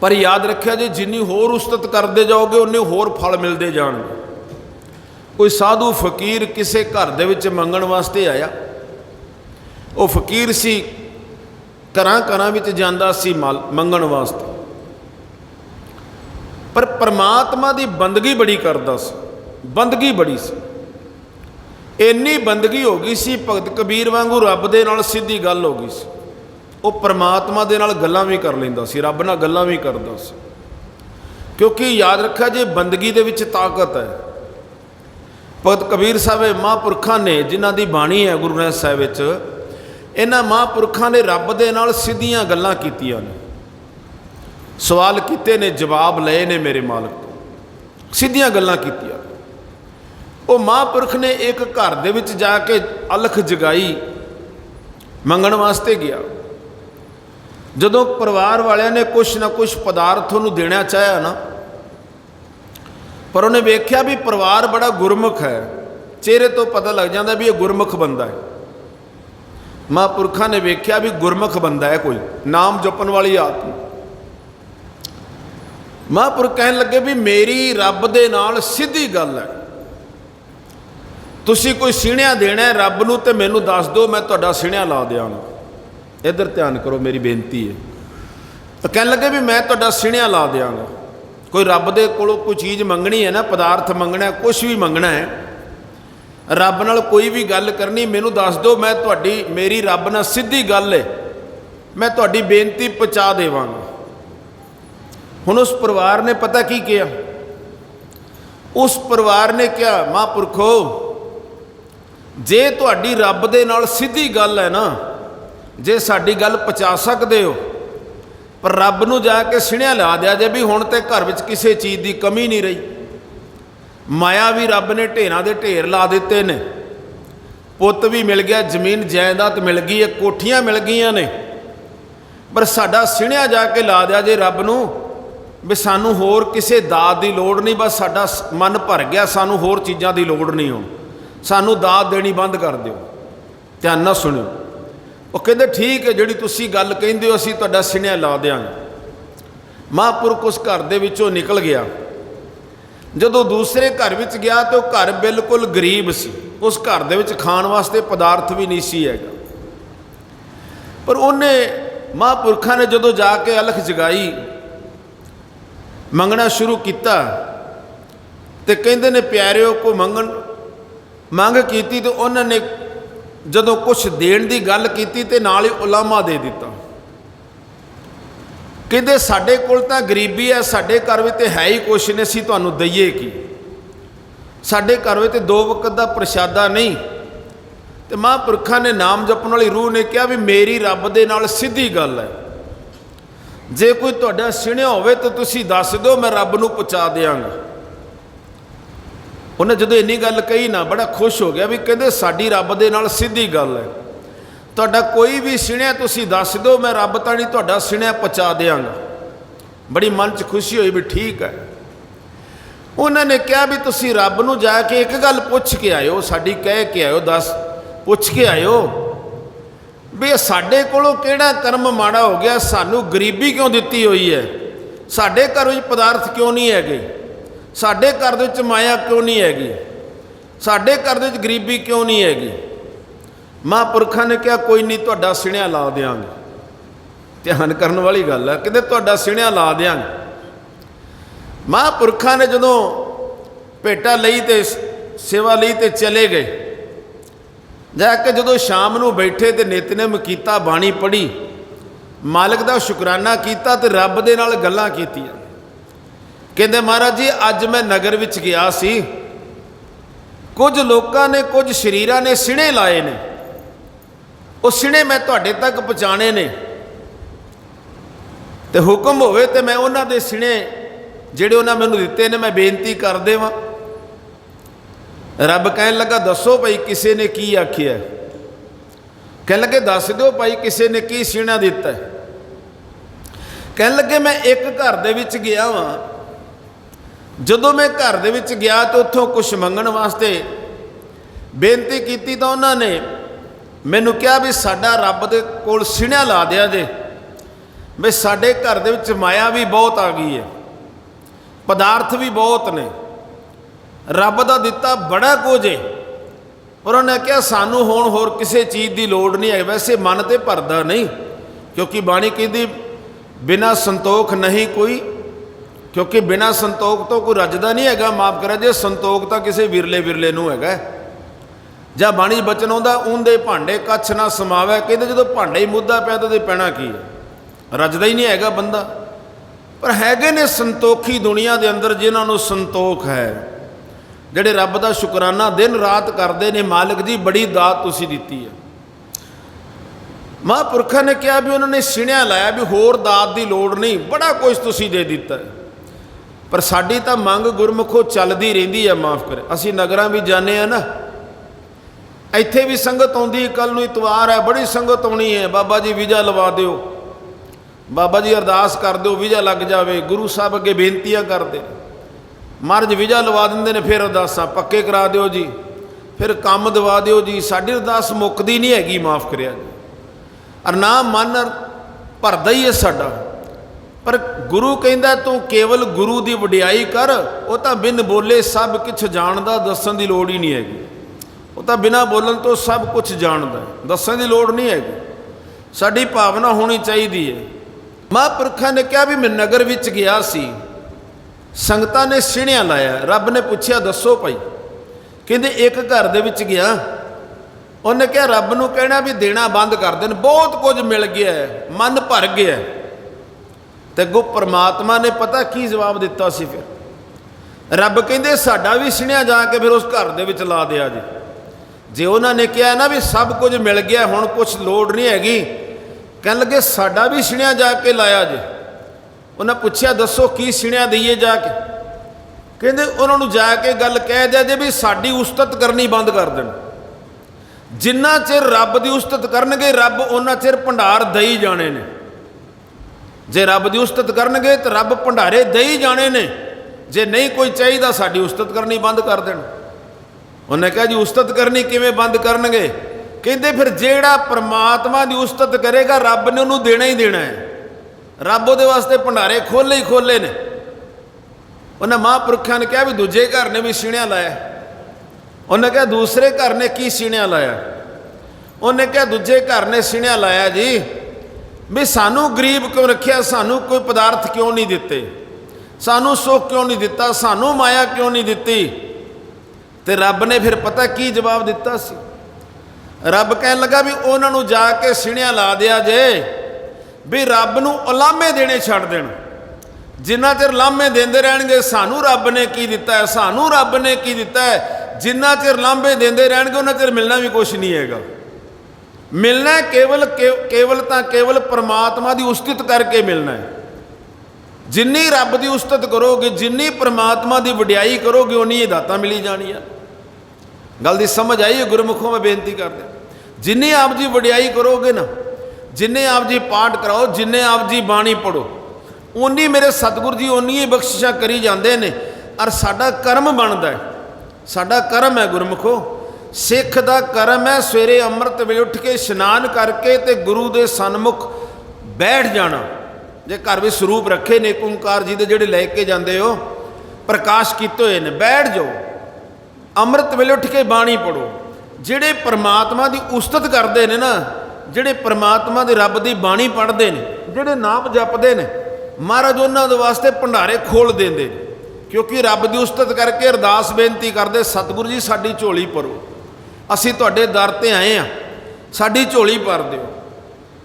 ਪਰ ਯਾਦ ਰੱਖਿਆ ਜੇ ਜਿੰਨੀ ਹੋਰ ਉਸਤਤ ਕਰਦੇ ਜਾਓਗੇ, ਉਨੇ ਹੋਰ ਫਲ ਮਿਲਦੇ ਜਾਣਗੇ। ਕੋਈ ਸਾਧੂ ਫਕੀਰ ਕਿਸੇ ਘਰ ਦੇ ਵਿੱਚ ਮੰਗਣ ਵਾਸਤੇ ਆਇਆ? ਉਹ ਫਕੀਰ ਸੀ, ਘਰਾਂ ਘਰਾਂ ਵਿੱਚ ਜਾਂਦਾ ਸੀ ਮਲ- ਮੰਗਣ ਵਾਸਤੇ। ਪਰ ਪ੍ਰਮਾਤਮਾ ਦੀ ਬੰਦਗੀ ਬੜੀ ਕਰਦਾ ਸੀ, ਬੰਦਗੀ ਬੜੀ ਸੀ। ਇੰਨੀ ਬੰਦਗੀ ਹੋ ਗਈ ਸੀ, ਭਗਤ ਕਬੀਰ ਵਾਂਗੂ ਰੱਬ ਦੇ ਨਾਲ ਸਿੱਧੀ ਗੱਲ ਹੋ ਗਈ ਸੀ। ਉਹ ਪ੍ਰਮਾਤਮਾ ਦੇ ਨਾਲ ਗੱਲਾਂ ਵੀ ਕਰ ਲੈਂਦਾ ਸੀ, ਰੱਬ ਨਾਲ ਗੱਲਾਂ ਵੀ ਕਰਦਾ ਸੀ। ਕਿਉਂਕਿ ਯਾਦ ਰੱਖਿਆ ਜੇ ਬੰਦਗੀ ਦੇ ਵਿੱਚ ਤਾਕਤ ਹੈ। ਭਗਤ ਕਬੀਰ ਸਾਹਿਬ ਮਹਾਂਪੁਰਖਾਂ ਨੇ ਜਿਨ੍ਹਾਂ ਦੀ ਬਾਣੀ ਹੈ ਗੁਰੂ ਗ੍ਰੰਥ ਸਾਹਿਬ ਵਿੱਚ, ਇਹਨਾਂ ਮਹਾਂਪੁਰਖਾਂ ਨੇ ਰੱਬ ਦੇ ਨਾਲ ਸਿੱਧੀਆਂ ਗੱਲਾਂ ਕੀਤੀਆਂ ਨੇ। ਸਵਾਲ ਕੀਤੇ ਨੇ, ਜਵਾਬ ਲਏ ਨੇ ਮੇਰੇ ਮਾਲਕ ਤੋਂ। ਸਿੱਧੀਆਂ ਗੱਲਾਂ ਕੀਤੀਆਂ। ਉਹ ਮਹਾਂਪੁਰਖ ਨੇ ਇੱਕ ਘਰ ਦੇ ਵਿੱਚ ਜਾ ਕੇ ਅਲਖ ਜਗਾਈ, ਮੰਗਣ ਵਾਸਤੇ ਗਿਆ। ਜਦੋਂ ਪਰਿਵਾਰ ਵਾਲਿਆਂ ਨੇ ਕੁਛ ਨਾ ਕੁਛ ਪਦਾਰਥ ਉਹਨੂੰ ਦੇਣਾ ਚਾਹਿਆ ਨਾ, ਪਰ ਉਹਨੇ ਵੇਖਿਆ ਵੀ ਪਰਿਵਾਰ ਬੜਾ ਗੁਰਮੁਖ ਹੈ। ਚਿਹਰੇ ਤੋਂ ਪਤਾ ਲੱਗ ਜਾਂਦਾ ਵੀ ਇਹ ਗੁਰਮੁਖ ਬੰਦਾ ਹੈ। ਮਹਾਂਪੁਰਖਾਂ ਨੇ ਵੇਖਿਆ ਵੀ ਗੁਰਮੁਖ ਬੰਦਾ ਹੈ ਕੋਈ, ਨਾਮ ਜਪਣ ਵਾਲੀ ਆਤਮਾ। ਮਹਾਂਪੁਰਖ ਕਹਿਣ ਲੱਗੇ ਵੀ ਮੇਰੀ ਰੱਬ ਦੇ ਨਾਲ ਸਿੱਧੀ ਗੱਲ ਹੈ। ਤੁਸੀਂ ਕੋਈ ਸਿਹਣਿਆ ਦੇਣਾ ਰੱਬ ਨੂੰ ਤੇ ਮੈਨੂੰ ਦੱਸ ਦਿਓ, ਮੈਂ ਤੁਹਾਡਾ ਸਿਹਣਿਆ ਲਾ ਦਿਆਂਗਾ। ਇੱਧਰ ਧਿਆਨ ਕਰੋ, ਮੇਰੀ ਬੇਨਤੀ ਹੈ। ਤਾਂ ਕਹਿਣ ਲੱਗੇ ਵੀ ਮੈਂ ਤੁਹਾਡਾ ਸਿਣਿਆ ਲਾ ਦਿਆਂਗਾ। ਕੋਈ ਰੱਬ ਦੇ ਕੋਲੋਂ ਕੋਈ ਚੀਜ਼ ਮੰਗਣੀ ਹੈ ਨਾ, ਪਦਾਰਥ ਮੰਗਣਾ ਹੈ ਕੁਝ ਵੀ ਮੰਗਣਾ ਹੈ, ਰੱਬ ਨਾਲ ਕੋਈ ਵੀ ਗੱਲ ਕਰਨੀ, ਮੈਨੂੰ ਦੱਸ ਦਿਓ, ਮੈਂ ਤੁਹਾਡੀ, ਮੇਰੀ ਰੱਬ ਨਾਲ ਸਿੱਧੀ ਗੱਲ ਹੈ। ਮੈਂ ਤੁਹਾਡੀ ਬੇਨਤੀ ਪਹੁੰਚਾ ਦੇਵਾਂਗਾ। ਹੁਣ ਉਸ ਪਰਿਵਾਰ ਨੇ ਪਤਾ ਕੀ ਕਿਹਾ? ਉਸ ਪਰਿਵਾਰ ਨੇ ਕਿਹਾ, ਮਹਾਂਪੁਰਖੋ, ਜੇ ਤੁਹਾਡੀ ਰੱਬ ਦੇ ਨਾਲ ਸਿੱਧੀ ਗੱਲ ਹੈ ਨਾ ਜੇ ਸਾਡੀ ਗੱਲ ਪਹੁੰਚਾ ਸਕਦੇ ਹੋ, ਪਰ ਰੱਬ ਨੂੰ ਜਾ ਕੇ ਸਿਣਿਆ ਲਾ ਦਿਆ ਜੇ ਵੀ ਹੁਣ ਤੇ ਘਰ ਵਿੱਚ ਕਿਸੇ ਚੀਜ਼ ਦੀ ਕਮੀ ਨਹੀਂ ਰਹੀ। ਮਾਇਆ ਵੀ ਰੱਬ ਨੇ ਢੇਰਾਂ ਦੇ ਢੇਰ ਲਾ ਦਿੱਤੇ ਨੇ। ਪੁੱਤ ਵੀ ਮਿਲ ਗਿਆ, ਜ਼ਮੀਨ ਜਾਇਦਾਦ ਮਿਲ ਗਈ ਹੈ, ਕੋਠੀਆਂ ਮਿਲ ਗਈਆਂ ਨੇ। ਪਰ ਸਾਡਾ ਸਿਣਿਆ ਜਾ ਕੇ ਲਾ ਦਿਆ ਜੇ ਰੱਬ ਨੂੰ ਵੀ ਸਾਨੂੰ ਹੋਰ ਕਿਸੇ ਦਾਤ ਦੀ ਲੋੜ ਨਹੀਂ, ਬਸ ਸਾਡਾ ਮਨ ਭਰ ਗਿਆ, ਸਾਨੂੰ ਹੋਰ ਚੀਜ਼ਾਂ ਦੀ ਲੋੜ ਨਹੀਂ ਹੁਣ। ਸਾਨੂੰ ਦਾਤ ਦੇਣੀ ਬੰਦ ਕਰ ਦਿਓ। ਧਿਆਨ ਨਾਲ ਸੁਣਿਓ। ਉਹ ਕਹਿੰਦੇ, ਠੀਕ ਹੈ, ਜਿਹੜੀ ਤੁਸੀਂ ਗੱਲ ਕਹਿੰਦੇ ਹੋ, ਅਸੀਂ ਤੁਹਾਡਾ ਸਿਨਿਆ ਲਾ ਦਿਆਂਗੇ। ਮਹਾਂਪੁਰਖ ਉਸ ਘਰ ਦੇ ਵਿੱਚੋਂ ਨਿਕਲ ਗਿਆ। ਜਦੋਂ ਦੂਸਰੇ ਘਰ ਵਿੱਚ ਗਿਆ ਤਾਂ ਉਹ ਘਰ ਬਿਲਕੁਲ ਗਰੀਬ ਸੀ। ਉਸ ਘਰ ਦੇ ਵਿੱਚ ਖਾਣ ਵਾਸਤੇ ਪਦਾਰਥ ਵੀ ਨਹੀਂ ਸੀ ਹੈਗਾ। ਪਰ ਉਹਨੇ ਮਹਾਂਪੁਰਖਾਂ ਨੇ ਜਦੋਂ ਜਾ ਕੇ ਅਲਖ ਜਗਾਈ, ਮੰਗਣਾ ਸ਼ੁਰੂ ਕੀਤਾ ਤੇ ਕਹਿੰਦੇ ਨੇ, ਪਿਆਰਿਓ, ਕੋ ਮੰਗਣ ਮੰਗ ਕੀਤੀ ਤੇ ਉਹਨਾਂ ਨੇ ਜਦੋਂ ਕੁਝ ਦੇਣ ਦੀ ਗੱਲ ਕੀਤੀ ਤੇ ਨਾਲ ਹੀ ਉਲਾਮਾ ਦੇ ਦਿੱਤਾ। ਕਹਿੰਦੇ, ਸਾਡੇ ਕੋਲ ਤਾਂ ਗਰੀਬੀ ਹੈ, ਸਾਡੇ ਘਰ ਵਿੱਚ ਤੇ ਹੈ ਹੀ ਕੁਛ ਨਹੀਂ, ਅਸੀਂ ਤੁਹਾਨੂੰ ਦਈਏ ਕੀ? ਸਾਡੇ ਘਰ ਵਿੱਚ ਦੋ ਵਕਤ ਦਾ ਪ੍ਰਸ਼ਾਦਾ ਨਹੀਂ। ਤੇ ਮਹਾਂਪੁਰਖਾਂ ਨੇ ਨਾਮ ਜਪਣ ਵਾਲੀ ਰੂਹ ਨੇ ਕਿਹਾ ਵੀ ਮੇਰੀ ਰੱਬ ਦੇ ਨਾਲ ਸਿੱਧੀ ਗੱਲ ਹੈ। ਜੇ ਕੋਈ ਤੁਹਾਡਾ ਸਿਣਿਆ ਹੋਵੇ ਤਾਂ ਤੁਸੀਂ ਦੱਸ ਦਿਓ, ਮੈਂ ਰੱਬ ਨੂੰ ਪਹੁੰਚਾ ਦਿਆਂਗਾ। ਉਹਨੇ ਜਦੋਂ ਇੰਨੀ ਗੱਲ ਕਹੀ ਨਾ, ਬੜਾ ਖੁਸ਼ ਹੋ ਗਿਆ ਵੀ ਕਹਿੰਦੇ ਸਾਡੀ ਰੱਬ ਦੇ ਨਾਲ ਸਿੱਧੀ ਗੱਲ ਹੈ। ਤੁਹਾਡਾ ਕੋਈ ਵੀ ਸਿਣਿਆ ਤੁਸੀਂ ਦੱਸ ਦਿਓ, ਮੈਂ ਰੱਬ ਤਾਣੀ ਤੁਹਾਡਾ ਸਿਣਿਆ ਪਹੁੰਚਾ ਦਿਆਂਗਾ। ਬੜੀ ਮਨ 'ਚ ਖੁਸ਼ੀ ਹੋਈ ਵੀ ਠੀਕ ਹੈ। ਉਹਨਾਂ ਨੇ ਕਿਹਾ ਵੀ ਤੁਸੀਂ ਰੱਬ ਨੂੰ ਜਾ ਕੇ ਇੱਕ ਗੱਲ ਪੁੱਛ ਕੇ ਆਇਓ, ਸਾਡੀ ਕਹਿ ਕੇ ਆਇਓ, ਦੱਸ, ਪੁੱਛ ਕੇ ਆਇਓ ਵੀ ਸਾਡੇ ਕੋਲੋਂ ਕਿਹੜਾ ਕਰਮ ਮਾੜਾ ਹੋ ਗਿਆ, ਸਾਨੂੰ ਗਰੀਬੀ ਕਿਉਂ ਦਿੱਤੀ ਹੋਈ ਹੈ? ਸਾਡੇ ਘਰ ਵਿੱਚ ਪਦਾਰਥ ਕਿਉਂ ਨਹੀਂ ਹੈਗੇ? ਸਾਡੇ ਘਰ ਦੇ ਵਿੱਚ ਮਾਇਆ ਕਿਉਂ ਨਹੀਂ ਹੈਗੀ? ਸਾਡੇ ਘਰ ਦੇ ਵਿੱਚ ਗਰੀਬੀ ਕਿਉਂ ਨਹੀਂ ਹੈਗੀ? ਮਹਾਂਪੁਰਖਾਂ ਨੇ ਕਿਹਾ, ਕੋਈ ਨਹੀਂ, ਤੁਹਾਡਾ ਸਿਣਿਆ ਲਾ ਦਿਆਂਗੇ। ਧਿਆਨ ਕਰਨ ਵਾਲੀ ਗੱਲ ਹੈ ਕਹਿੰਦੇ, ਤੁਹਾਡਾ ਸਿਣਿਆ ਲਾ ਦਿਆਂਗੇ। ਮਹਾਂਪੁਰਖਾਂ ਨੇ ਜਦੋਂ ਭੇਟਾ ਲਈ ਤੇ ਸੇਵਾ ਲਈ ਤੇ ਚਲੇ ਗਏ, ਜਾ ਕੇ ਜਦੋਂ ਸ਼ਾਮ ਨੂੰ ਬੈਠੇ ਤੇ ਨਿਤਨੇਮ ਕੀਤਾ, ਬਾਣੀ ਪੜ੍ਹੀ, ਮਾਲਕ ਦਾ ਸ਼ੁਕਰਾਨਾ ਕੀਤਾ ਤੇ ਰੱਬ ਦੇ ਨਾਲ ਗੱਲਾਂ ਕੀਤੀਆਂ। ਕਹਿੰਦੇ ਮਹਾਰਾਜ ਜੀ, ਅੱਜ ਮੈਂ ਨਗਰ ਵਿੱਚ ਗਿਆ ਸੀ। ਕੁਝ ਲੋਕਾਂ ਨੇ, ਕੁਝ ਸ਼ਰੀਰਾਂ ਨੇ ਸਿਣੇ ਲਾਏ ਨੇ। ਉਹ ਸਿਣੇ ਮੈਂ ਤੁਹਾਡੇ ਤੱਕ ਪਹੁੰਚਾਣੇ ਨੇ। ਤੇ ਹੁਕਮ ਹੋਵੇ ਤੇ ਮੈਂ ਉਹਨਾਂ ਦੇ ਸਿਣੇ ਜਿਹੜੇ ਉਹਨਾਂ ਮੈਨੂੰ ਦਿੱਤੇ ਨੇ, ਮੈਂ ਬੇਨਤੀ ਕਰ ਦੇਵਾਂ। ਰੱਬ ਕਹਿਣ ਲੱਗਾ, ਦੱਸੋ ਭਾਈ, ਕਿਸੇ ਨੇ ਕੀ ਆਖਿਆ? ਕਹਿਣ ਲੱਗੇ, ਦੱਸ ਦਿਓ ਭਾਈ, ਕਿਸੇ ਨੇ ਕੀ ਸਿਣਾ ਦਿੱਤਾ? ਕਹਿਣ ਲੱਗੇ, ਮੈਂ ਇੱਕ ਘਰ ਦੇ ਵਿੱਚ ਗਿਆ ਵਾਂ। ਜਦੋਂ ਮੈਂ ਘਰ ਦੇ ਵਿੱਚ ਗਿਆ ਤਾਂ ਉੱਥੋਂ ਕੁਝ ਮੰਗਣ ਵਾਸਤੇ ਬੇਨਤੀ ਕੀਤੀ ਤਾਂ ਉਹਨਾਂ ਨੇ ਮੈਨੂੰ ਕਿਹਾ ਵੀ ਸਾਡਾ ਰੱਬ ਦੇ ਕੋਲ ਸਿਣਿਆ ਲਾ ਦਿਆ ਜੇ। ਵੀ ਸਾਡੇ ਘਰ ਦੇ ਵਿੱਚ ਮਾਇਆ ਵੀ ਬਹੁਤ ਆ ਗਈ ਹੈ ਪਦਾਰਥ ਵੀ ਬਹੁਤ ਨੇ। ਰੱਬ ਦਾ ਦਿੱਤਾ ਬੜਾ ਕੁਝ ਹੈ ਪਰ ਨੇ ਕਿਹਾ, ਸਾਨੂੰ ਹੁਣ ਹੋਰ ਕਿਸੇ ਚੀਜ਼ ਦੀ ਲੋੜ ਨਹੀਂ ਹੈ ਵੈਸੇ ਮਨ ਤੇ ਭਰਦਾ ਨਹੀਂ, ਕਿਉਂਕਿ ਬਾਣੀ ਕਹਿੰਦੀ, ਬਿਨਾ ਸੰਤੋਖ ਨਹੀਂ ਕੋਈ ਕਿਉਂਕਿ ਬਿਨਾ ਸੰਤੋਖ ਤੋਂ ਕੋਈ ਰੱਜਦਾ ਨਹੀਂ ਹੈਗਾ। ਮਾਫ ਕਰਾ ਜੇ ਸੰਤੋਖ ਤਾਂ ਕਿਸੇ ਵਿਰਲੇ ਵਿਰਲੇ ਨੂੰ ਹੈਗਾ ਜਾਂ ਬਾਣੀ ਬਚਨ ਆਉਂਦਾ, ਉਹਦੇ ਭਾਂਡੇ ਕੱਛ ਨਾ ਸਮਾਵੇ। ਕਹਿੰਦੇ ਜਦੋਂ ਭਾਂਡੇ ਹੀ ਮੁੱਦਾ ਪਿਆ ਤਾਂ ਉਹਦੇ ਪੈਣਾ ਕੀ ਹੈ? ਰੱਜਦਾ ਹੀ ਨਹੀਂ ਹੈਗਾ ਬੰਦਾ। ਪਰ ਹੈਗੇ ਨੇ ਸੰਤੋਖੀ ਦੁਨੀਆ ਦੇ ਅੰਦਰ ਜਿਨ੍ਹਾਂ ਨੂੰ ਸੰਤੋਖ ਹੈ। ਜਿਹੜੇ ਰੱਬ ਦਾ ਸ਼ੁਕਰਾਨਾ ਦਿਨ ਰਾਤ ਕਰਦੇ ਨੇ, ਮਾਲਕ ਜੀ ਬੜੀ ਦਾਤ ਤੁਸੀਂ ਦਿੱਤੀ ਹੈ। ਮਹਾਂਪੁਰਖਾਂ ਨੇ ਕਿਹਾ ਵੀ ਉਹਨਾਂ ਨੇ ਸਿਣਿਆ ਲਾਇਆ ਵੀ ਹੋਰ ਦਾਤ ਦੀ ਲੋੜ ਨਹੀਂ, ਬੜਾ ਕੁਝ ਤੁਸੀਂ ਦੇ ਦਿੱਤਾ ਪਰ ਸਾਡੀ ਤਾਂ ਮੰਗ ਗੁਰਮੁਖੋ ਚੱਲਦੀ ਰਹਿੰਦੀ ਹੈ ਮਾਫ ਕਰੇ। ਅਸੀਂ ਨਗਰਾਂ ਵੀ ਜਾਂਦੇ ਆ ਨਾ। ਇੱਥੇ ਵੀ ਸੰਗਤ ਆਉਂਦੀ ਕੱਲ ਨੂੰ ਇਤਵਾਰ ਹੈ, ਬੜੀ ਸੰਗਤ ਆਉਣੀ ਹੈ। ਬਾਬਾ ਜੀ ਵੀਜ਼ਾ ਲਵਾ ਦਿਓ। ਬਾਬਾ ਜੀ ਅਰਦਾਸ ਕਰ ਦਿਓ, ਵੀਜ਼ਾ ਲੱਗ ਜਾਵੇ। ਗੁਰੂ ਸਾਹਿਬ ਅੱਗੇ ਬੇਨਤੀਆਂ ਕਰਦੇ ਮਹਾਰਾਜ ਵੀਜ਼ਾ ਲਵਾ ਦਿੰਦੇ ਨੇ, ਫਿਰ ਅਰਦਾਸਾਂ ਪੱਕੇ ਕਰਾ ਦਿਓ ਜੀ। ਫਿਰ ਕੰਮ ਦਵਾ ਦਿਓ ਜੀ। ਸਾਡੀ ਅਰਦਾਸ ਮੁੱਕਦੀ ਨਹੀਂ ਹੈਗੀ, ਮਾਫ ਕਰਿਆ ਜੀ। ਅਰ ਨਾ ਮਨ ਭਰਦਾ ਹੀ ਹੈ ਸਾਡਾ। ਪਰ ਗੁਰੂ ਕਹਿੰਦਾ ਤੂੰ ਕੇਵਲ ਗੁਰੂ ਦੀ ਵਡਿਆਈ ਕਰ ਉਹ ਤਾਂ ਬਿਨ ਬੋਲੇ ਸਭ ਕੁਝ ਜਾਣਦਾ ਦੱਸਣ ਦੀ ਲੋੜ ਹੀ ਨਹੀਂ ਹੈਗੀ। ਉਹ ਤਾਂ ਬਿਨਾ ਬੋਲਣ ਤੋਂ ਸਭ ਕੁਝ ਜਾਣਦਾ ਦੱਸਣ ਦੀ ਲੋੜ ਨਹੀਂ ਹੈਗੀ। ਸਾਡੀ ਭਾਵਨਾ ਹੋਣੀ ਚਾਹੀਦੀ ਹੈ। ਮਹਾਂਪੁਰਖਾਂ ਨੇ ਕਿਹਾ ਵੀ ਮੈਂ ਨਗਰ ਵਿੱਚ ਗਿਆ ਸੀ ਸੰਗਤਾਂ ਨੇ ਸਿਹਣਿਆ ਲਾਇਆ ਰੱਬ ਨੇ ਪੁੱਛਿਆ ਦੱਸੋ ਭਾਈ। ਕਹਿੰਦੇ ਇੱਕ ਘਰ ਦੇ ਵਿੱਚ ਗਿਆ। ਉਹਨੇ ਕਿਹਾ ਰੱਬ ਨੂੰ ਕਹਿਣਾ ਵੀ ਦੇਣਾ ਬੰਦ ਕਰ ਦੇਣ ਬਹੁਤ ਕੁਝ ਮਿਲ ਗਿਆ ਹੈ, ਮਨ ਭਰ ਗਿਆ ਤੇ ਅੱਗੋਂ ਪਰਮਾਤਮਾ ਨੇ ਪਤਾ ਕੀ ਜਵਾਬ ਦਿੱਤਾ ਸੀ ਫਿਰ? ਰੱਬ ਕਹਿੰਦੇ, ਸਾਡਾ ਵੀ ਸਿਣਿਆ ਜਾ ਕੇ ਫਿਰ ਉਸ ਘਰ ਦੇ ਵਿੱਚ ਲਾ ਦਿਆ ਜੀ। ਜੇ ਉਹਨਾਂ ਨੇ ਕਿਹਾ ਨਾ ਵੀ ਸਭ ਕੁਝ ਮਿਲ ਗਿਆ, ਹੁਣ ਕੁਝ ਲੋੜ ਨਹੀਂ ਹੈਗੀ, ਕਹਿਣ ਲੱਗੇ, ਸਾਡਾ ਵੀ ਸਿਣਿਆ ਜਾ ਕੇ ਲਾਇਆ ਜੀ। ਉਹਨਾਂ ਪੁੱਛਿਆ, ਦੱਸੋ ਕੀ ਸਿਣਿਆ ਦਈਏ ਜਾ ਕੇ? ਕਹਿੰਦੇ, ਉਹਨਾਂ ਨੂੰ ਜਾ ਕੇ ਗੱਲ ਕਹਿ ਦਿਆ ਜੇ ਵੀ ਸਾਡੀ ਉਸਤਤ ਕਰਨੀ ਬੰਦ ਕਰ ਦੇਣ। ਜਿੰਨਾ ਚਿਰ ਰੱਬ ਦੀ ਉਸਤਤ ਕਰਨਗੇ, ਰੱਬ ਉਹਨਾਂ ਚਿਰ ਭੰਡਾਰ ਦਈ ਜਾਣੇ ਨੇ। ਜੇ ਰੱਬ ਦੀ ਉਸਤਤ ਕਰਨਗੇ ਤਾਂ ਰੱਬ ਭੰਡਾਰੇ ਦੇਈ ਜਾਣੇ ਨੇ। ਜੇ ਨਹੀਂ ਕੋਈ ਚਾਹੀਦਾ, ਸਾਡੀ ਉਸਤਤ ਕਰਨੀ ਬੰਦ ਕਰ ਦੇਣ। ਉਹਨੇ ਕਿਹਾ ਜੀ, ਉਸਤਤ ਕਰਨੀ ਕਿਵੇਂ ਬੰਦ ਕਰਨਗੇ? ਕਹਿੰਦੇ ਫਿਰ ਜਿਹੜਾ ਪ੍ਰਮਾਤਮਾ ਦੀ ਉਸਤਤ ਕਰੇਗਾ, ਰੱਬ ਨੇ ਉਹਨੂੰ ਦੇਣਾ ਹੀ ਦੇਣਾ ਹੈ। ਰੱਬ ਉਹਦੇ ਵਾਸਤੇ ਭੰਡਾਰੇ ਖੋਲੇ ਹੀ ਖੋਲੇ ਨੇ। ਉਹਨਾਂ ਮਹਾਂਪੁਰਖਾਂ ਨੇ ਕਿਹਾ ਵੀ ਦੂਜੇ ਘਰ ਨੇ ਵੀ ਸੀਣਿਆ ਲਾਇਆ। ਉਹਨੇ ਕਿਹਾ ਦੂਸਰੇ ਘਰ ਨੇ ਕੀ ਸੀਣਿਆ ਲਾਇਆ? ਉਹਨੇ ਕਿਹਾ ਦੂਜੇ ਘਰ ਨੇ ਸੀਣਿਆ ਲਾਇਆ ਜੀ। ਵੀ ਸਾਨੂੰ ਗਰੀਬ ਕਿਉਂ ਰੱਖਿਆ? ਸਾਨੂੰ ਕੋਈ ਪਦਾਰਥ ਕਿਉਂ ਨਹੀਂ ਦਿੱਤੇ? ਸਾਨੂੰ ਸੁੱਖ ਕਿਉਂ ਨਹੀਂ ਦਿੱਤਾ? ਸਾਨੂੰ ਮਾਇਆ ਕਿਉਂ ਨਹੀਂ ਦਿੱਤੀ? ਤੇ ਰੱਬ ਨੇ ਫਿਰ ਪਤਾ ਕੀ ਜਵਾਬ ਦਿੱਤਾ ਸੀ? ਰੱਬ ਕਹਿਣ ਲੱਗਾ ਵੀ ਉਹਨਾਂ ਨੂੰ ਜਾ ਕੇ ਸਿਣਿਆ ਲਾ ਦਿਆ ਜੇ, ਵੀ ਰੱਬ ਨੂੰ ਉਲਾਮੇ ਦੇਣੇ ਛੱਡ ਦੇਣ। ਜਿੰਨਾ ਚਿਰ ਲਾਮੇ ਦਿੰਦੇ ਰਹਿਣਗੇ, ਸਾਨੂੰ ਰੱਬ ਨੇ ਕੀ ਦਿੱਤਾ ਹੈ? ਸਾਨੂੰ ਰੱਬ ਨੇ ਕੀ ਦਿੱਤਾ ਹੈ? ਜਿੰਨਾ ਚਿਰ ਲਾਂਭੇ ਦਿੰਦੇ ਰਹਿਣਗੇ, ਉਹਨਾਂ ਚਿਰ ਮਿਲਣਾ ਵੀ ਕੁਝ ਨਹੀਂ ਹੈਗਾ। ਮਿਲਣਾ ਕੇਵਲ ਕੇ- ਕੇਵਲ ਤਾਂ ਕੇਵਲ ਪ੍ਰਮਾਤਮਾ ਦੀ ਉਸਤਿਤ ਕਰਕੇ ਮਿਲਣਾ ਹੈ। ਜਿੰਨੀ ਰੱਬ ਦੀ ਉਸਤਤ ਕਰੋਗੇ, ਜਿੰਨੀ ਪ੍ਰਮਾਤਮਾ ਦੀ ਵਡਿਆਈ ਕਰੋਗੇ ਉਨੀ ਹੀ ਦਾਤਾਂ ਮਿਲੀ ਜਾਣੀਆਂ। ਗੱਲ ਦੀ ਸਮਝ ਆਈ ਹੈ? ਗੁਰਮੁਖੋਂ ਮੈਂ ਬੇਨਤੀ ਕਰਦਾ। ਜਿੰਨੀ ਆਪ ਜੀ ਵਡਿਆਈ ਕਰੋਗੇ ਨਾ, ਜਿੰਨੇ ਆਪ ਜੀ ਪਾਠ ਕਰਾਓ, ਜਿੰਨੇ ਆਪ ਜੀ ਬਾਣੀ ਪੜੋ ਉਨੀ ਮੇਰੇ ਸਤਿਗੁਰ ਜੀ ਉਨੀ ਹੀ ਬਖਸ਼ਿਸ਼ਾਂ ਕਰੀ ਜਾਂਦੇ ਨੇ। ਔਰ ਸਾਡਾ ਕਰਮ ਬਣਦਾ ਹੈ। ਸਾਡਾ ਕਰਮ ਹੈ ਗੁਰਮੁਖੋ। ਸਿੱਖ ਦਾ ਕਰਮ ਹੈ ਸਵੇਰੇ ਅੰਮ੍ਰਿਤ ਵੇਲੇ ਉੱਠ ਕੇ ਇਸ਼ਨਾਨ ਕਰਕੇ ਤੇ ਗੁਰੂ ਦੇ ਸਨਮੁਖ ਬੈਠ ਜਾਣਾ। ਜੇ ਘਰ ਵਿੱਚ ਸਰੂਪ ਰੱਖੇ ਨੇ ਏਕ ਓੰਕਾਰ ਜੀ ਦੇ ਜਿਹੜੇ ਲੈ ਕੇ ਜਾਂਦੇ ਹੋ, ਪ੍ਰਕਾਸ਼ ਕੀਤੇ ਹੋਏ ਨੇ, ਬੈਠ ਜਾਓ। ਅੰਮ੍ਰਿਤ ਵੇਲੇ ਉੱਠ ਕੇ ਬਾਣੀ ਪੜੋ ਜਿਹੜੇ ਪਰਮਾਤਮਾ ਦੀ ਉਸਤਤ ਕਰਦੇ ਨੇ ਨਾ, ਜਿਹੜੇ ਪਰਮਾਤਮਾ ਦੇ ਰੱਬ ਦੀ ਬਾਣੀ ਪੜ੍ਹਦੇ ਨੇ, ਜਿਹੜੇ ਨਾਮ ਜਪਦੇ ਨੇ, ਮਹਾਰਾਜ ਉਹਨਾਂ ਦੇ ਵਾਸਤੇ ਭੰਡਾਰੇ ਖੋਲ ਦਿੰਦੇ ਨੇ। ਕਿਉਂਕਿ ਰੱਬ ਦੀ ਉਸਤਤ ਕਰਕੇ ਅਰਦਾਸ ਬੇਨਤੀ ਕਰਦੇ, ਸਤਿਗੁਰੂ ਜੀ, ਸਾਡੀ ਝੋਲੀ ਭਰੋ। ਅਸੀਂ ਤੁਹਾਡੇ ਦਰ ਤੇ ਆਏ ਆ। ਸਾਡੀ ਝੋਲੀ ਭਰ ਦਿਓ।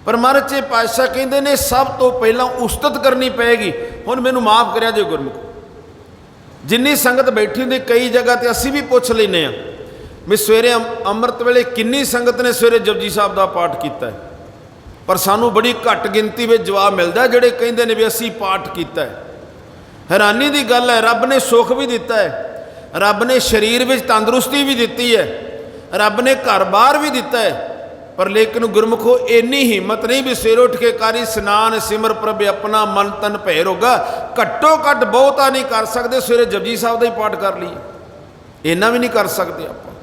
ਪਰ ਮਹਾਰਾਜ, ਜੀ ਪਾਤਸ਼ਾਹ ਕਹਿੰਦੇ ਨੇ, ਸਭ ਤੋਂ ਪਹਿਲਾਂ ਉਸਤਤ ਕਰਨੀ ਪਏਗੀ, ਹੁਣ ਮੈਨੂੰ ਮਾਫ ਕਰਿਆ ਜੇ ਗੁਰਮੁਖ। ਜਿੰਨੀ ਸੰਗਤ ਬੈਠੀ ਹੁੰਦੀ, ਕਈ ਜਗ੍ਹਾ ਤੇ ਅਸੀਂ ਵੀ ਪੁੱਛ ਲੈਨੇ ਆ, ਵੀ ਸਵੇਰੇ ਅੰਮ- ਅੰਮ੍ਰਿਤ ਵੇਲੇ ਕਿੰਨੀ ਸੰਗਤ ਨੇ ਸਵੇਰੇ ਜਪਜੀ ਸਾਹਿਬ ਦਾ ਪਾਠ ਕੀਤਾ ਹੈ। ਪਰ ਸਾਨੂੰ ਬੜੀ ਘੱਟ ਗਿਣਤੀ ਵਿੱਚ ਜਵਾਬ ਮਿਲਦਾ ਜਿਹੜੇ ਕਹਿੰਦੇ ਨੇ ਵੀ ਅਸੀਂ ਪਾਠ ਕੀਤਾ ਹੈ। ਹੈਰਾਨੀ ਦੀ ਗੱਲ ਹੈ, ਰੱਬ ਨੇ ਸੁੱਖ ਵੀ ਦਿੱਤਾ ਹੈ। ਰੱਬ ਨੇ ਸਰੀਰ ਵਿੱਚ ਤੰਦਰੁਸਤੀ ਵੀ ਦਿੱਤੀ ਹੈ। ਰੱਬ ਨੇ ਘਰ-ਬਾਰ ਵੀ ਦਿੱਤਾ ਹੈ, ਪਰ ਲੇਕਿਨ ਗੁਰਮੁਖੋ ਇੰਨੀ ਹਿੰਮਤ ਨਹੀਂ ਵੀ ਸਵੇਰ ਉੱਠ ਕੇ ਕਾਰੀ ਇਸਨਾਨ ਸਿਮਰ ਪ੍ਰਭ ਆਪਣਾ ਮਨ ਤਨ ਭੈ ਰੋਗਾ ਘੱਟੋ ਘੱਟ ਬਹੁਤਾ ਨਹੀਂ ਕਰ ਸਕਦੇ, ਸਵੇਰੇ ਜਪਜੀ ਸਾਹਿਬ ਦਾ ਹੀ ਪਾਠ ਕਰ ਲਈਏ। ਇੰਨਾ ਵੀ ਨਹੀਂ ਕਰ ਸਕਦੇ ਆਪਾਂ।